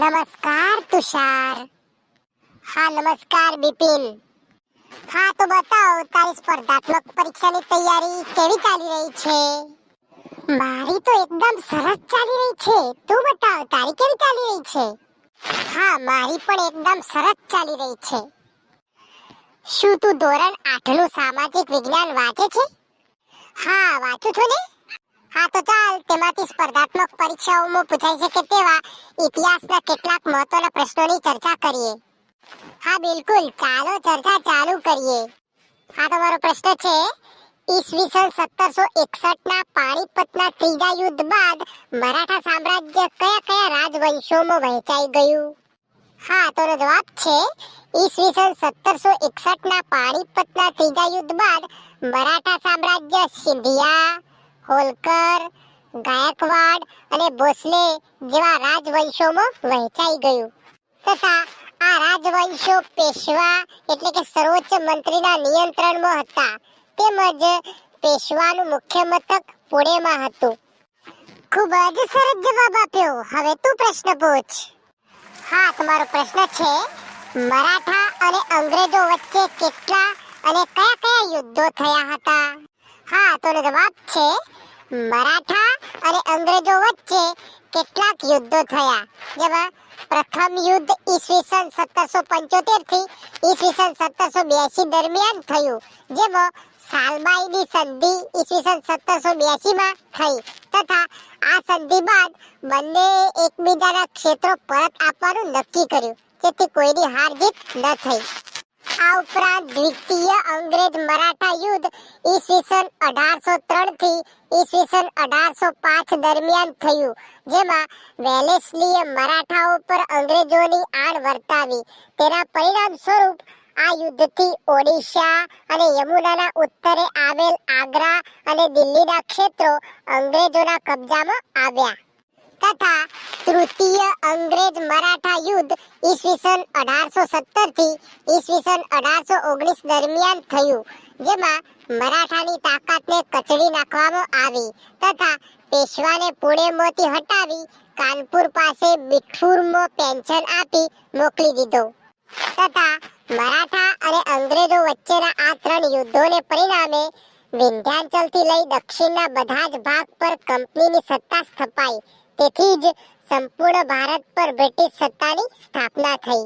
નમસ્કાર તુષાર હા નમસ્કાર બિપિન હા તો બતાવ તારી સ્પર્ધાત્મક પરીક્ષાની તૈયારી કેવી ચાલી રહી છે મારી તો એકદમ સરસ ચાલી રહી છે તું બતાવ તારી કેવી ચાલી રહી છે હા મારી પણ એકદમ સરસ ચાલી રહી છે શું તું ધોરણ આઠનું સામાજિક વિજ્ઞાન વાંચે છે? હા, વાંચું છું ને? હા, તો ચાલ, તેમાંથી સ્પર્ધાત્મક પરીક્ષાઓમાં પૂછાઈ શકે તેવા ઇતિહાસના કેટલાક મહત્વના પ્રશ્નોની ચર્ચા કરીએ. હા, બિલકુલ, ચાલો ચર્ચા ચાલુ કરીએ. હા, તમારો પ્રશ્ન છે, ઈસવીસન સત્તરસો એકસઠ ના પાણીપતના ત્રીજા યુદ્ધ બાદ મરાઠા સામ્રાજ્ય કયા કયા રાજવંશોમાં વહેંચાઈ ગયું? હા તો જવાબ છે, ઈસવીસન સત્તરસો એકસઠ ના પાણીપતના ત્રીજા યુદ્ધ બાદ મરાઠા સામ્રાજ્ય સિંધિયા. હોલકર, ગાયકવાડ અને ભોસલે જેવા રાજવંશોમાં વહેંચાઈ ગયું. તથા આ રાજવંશો પેશવા એટલે કે સર્વોચ્ચ મંત્રીના નિયંત્રણમાં હતા. તેમજ પેશવાનું મુખ્ય મથક પુણેમાં હતું. ખૂબ જ સરસ જવાબ આપ્યો. હવે તું પ્રશ્ન પૂછ. હા, તમારો પ્રશ્ન છે, મરાઠા અને અંગ્રેજો વચ્ચે કેટલા અને કયા કયા યુદ્ધો થયા હતા? હા, તો જવાબ છે મરાઠા અને અંગ્રેજો વચ્ચે કેટલાક યુદ્ધો થયા. જેમાં પ્રથમ યુદ્ધ ઈસવીસન સત્તરસો પંચોતેરથી ઈસવીસન સત્તરસો બ્યાસી દરમિયાન થયું, જેમાં સાલબાઈની સંધિ ઈસવીસન સત્તરસો બ્યાસીમાં થઈ તથા આ સંધિ બાદ બંને એકબીજાના ક્ષેત્રો પરત આપવાનું નક્કી કર્યું, જેથી કોઈની હાર જીત ન થઈ. આ ઉપરાંત દ્વિતીય અંગ્રેજ મરાઠા યુદ્ધ ઈસવીસન અઢારસો ત્રણથી ઈસવીસન અઢારસો પાંચ દરમિયાન થયું, જેમાં વેલેસ્લીએ મરાઠાઓ પર અંગ્રેજોની આડ વર્તાવી. તેના પરિણામ સ્વરૂપ આ યુદ્ધથી ઓડિશા અને યમુનાના ઉત્તરે આવેલ આગ્રા અને દિલ્હીના ક્ષેત્રો અંગ્રેજોના કબજામાં આવ્યા. તથા તૃતીય અંગ્રેજ મરાઠા યુદ્ધ ઈસવીસન અઢારસો સત્તરથી ઈસવીસન અઢારસો ઓગણીસ દરમિયાન થયું, જેમાં મરાઠાની તાકાતને કચડી નાખવામાં આવી તથા પેશવાને પુણેમાંથી હટાવી કાનપુર પાસે બિઠુરમાં પેન્શન આપી મોકલી દીધો. તથા મરાઠા અને અંગ્રેજો વચ્ચેના આ ત્રણ યુદ્ધોને પરિણામે વિંધ્યાચલથી લઈ દક્ષિણના બધા જ ભાગ પર કંપનીની સત્તા સ્થપાઈ. તેથી જ સંપૂર્ણ ભારત પર બ્રિટિશ સત્તાની સ્થાપના થઈ.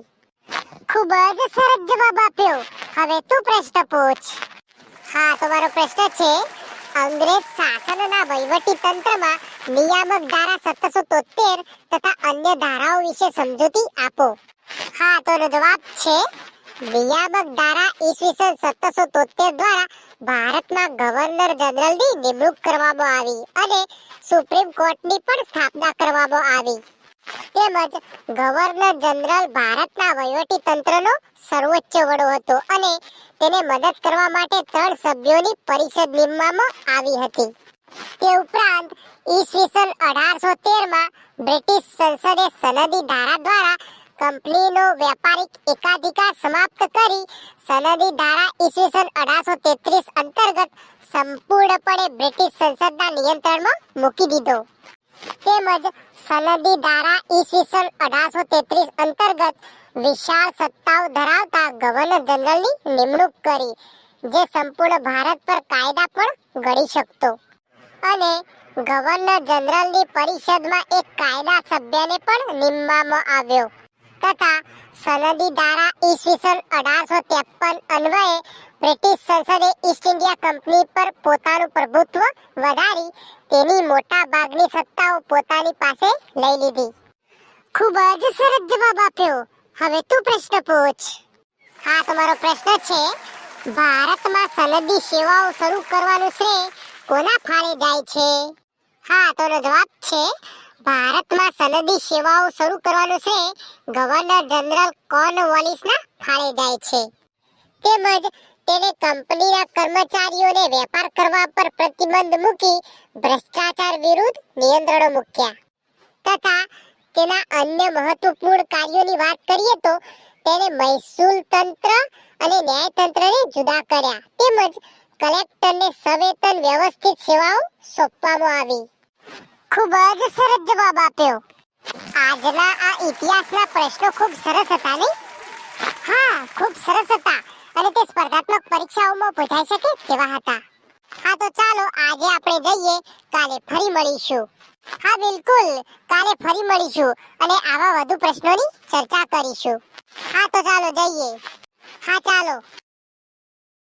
ખૂબ જ સરસ જવાબ આપ્યો. હવે તું પ્રશ્ન પૂછ. હા, તમારો પ્રશ્ન છે, અંગ્રેજ શાસનના વહીવટી તંત્રમાં નિયામક ધારા સત્તરસો તોતેર તથા અન્ય ધારાઓ વિશે સમજૂતી આપો. હા, તો જવાબ છે નિયામક ધારા ઈસવીસન સત્તરસો તોતેર દ્વારા ભારતમાં ગવર્નર જનરલની નિમણૂક કરવામાં આવી અને સુપ્રીમ કોર્ટની પણ સ્થાપના કરવામાં આવી. તેમજ ગવર્નર જનરલ ભારતના વહીવટી તંત્રનો સર્વોચ્ચ વડો હતો અને તેને મદદ કરવા માટે ત્રણ સભ્યોની પરિષદ નિમવામાં આવી હતી. તે ઉપરાંત ઈસવીસન અઢારસો તેરમાં બ્રિટિશ સંસદે સનદી ધારા દ્વારા કંપનીનો વ્યાપારિક એકાધિકાર સમાપ્ત કરી સનદી ધારા ઈસવીસન અઢારસો તેત્રીસ અંતર્ગત સંપૂર્ણપણે બ્રિટિશ સંસદના નિયંત્રણમાં મૂકી દીધો. તેમજ સનદી ધારા ઈસવીસન અઢારસો તેત્રીસ અંતર્ગત વિશાળ સત્તાઓ ધરાવતા ગવર્નર જનરલની નિમણૂક કરી, જે સંપૂર્ણ ભારત પર કાયદા પણ ઘડી શકતો. અને ગવર્નર જનરલની પરિષદમાં એક કાયદા સભ્યને પણ નીમવામાં આવ્યો. તથા સનદી ધારા ઈસવીસન અઢારસો ત્રેપન અન્વયે બ્રિટિશ સંસદે ઈસ્ટ ઇન્ડિયા કંપની પર પોતાનું પ્રભુત્વ વધારી તેની મોટા ભાગની સત્તાઓ પોતાની પાસે લઈ લીધી. ખૂબ જ સરસ જવાબ આપ્યો. હવે તું પ્રશ્ન પૂછ. હા, તમારો પ્રશ્ન છે, ભારતમાં સનદી સેવાઓ શરૂ કરવાનું શ્રેય કોના ફાળે જાય છે? હા, તો એનો જવાબ છે ભારતમાં સનદી સેવાઓ શરૂ કરવાનું શ્રેય ગવર્નર જનરલ કોર્નવોલિસના ફાળે જાય છે. તેમજ તેને કંપનીના કર્મચારીઓને વેપાર કરવા પર પ્રતિબંધ મૂકી ભ્રષ્ટાચાર વિરુદ્ધ નિયંત્રણો મૂક્યા. તથા તેના અન્ય મહત્વપૂર્ણ કાર્યોની વાત કરીએ તો તેણે મહેસૂલ તંત્ર અને ન્યાય તંત્રને જુદા કર્યા. તેમજ કલેક્ટરને સવેતન વ્યવસ્થિત સેવાઓ સોંપવામાં આવી. ખૂબ જ સરસ જવાબ આપ્યો. આજના આ ઇતિહાસના પ્રશ્નો ખૂબ સરસ હતા નહીં? હા, ખૂબ સરસ હતા. અને તે સ્પર્ધાત્મક પરીક્ષાઓમાં પૂછાઈ શકે તેવા હતા. હા, તો ચાલો આજે આપણે જઈએ, કાલે ફરી મળીશું. હા, બિલકુલ. કાલે ફરી મળીશું અને આવા વધુ પ્રશ્નોની ચર્ચા કરીશું. હા, તો ચાલો જઈએ. હા, ચાલો.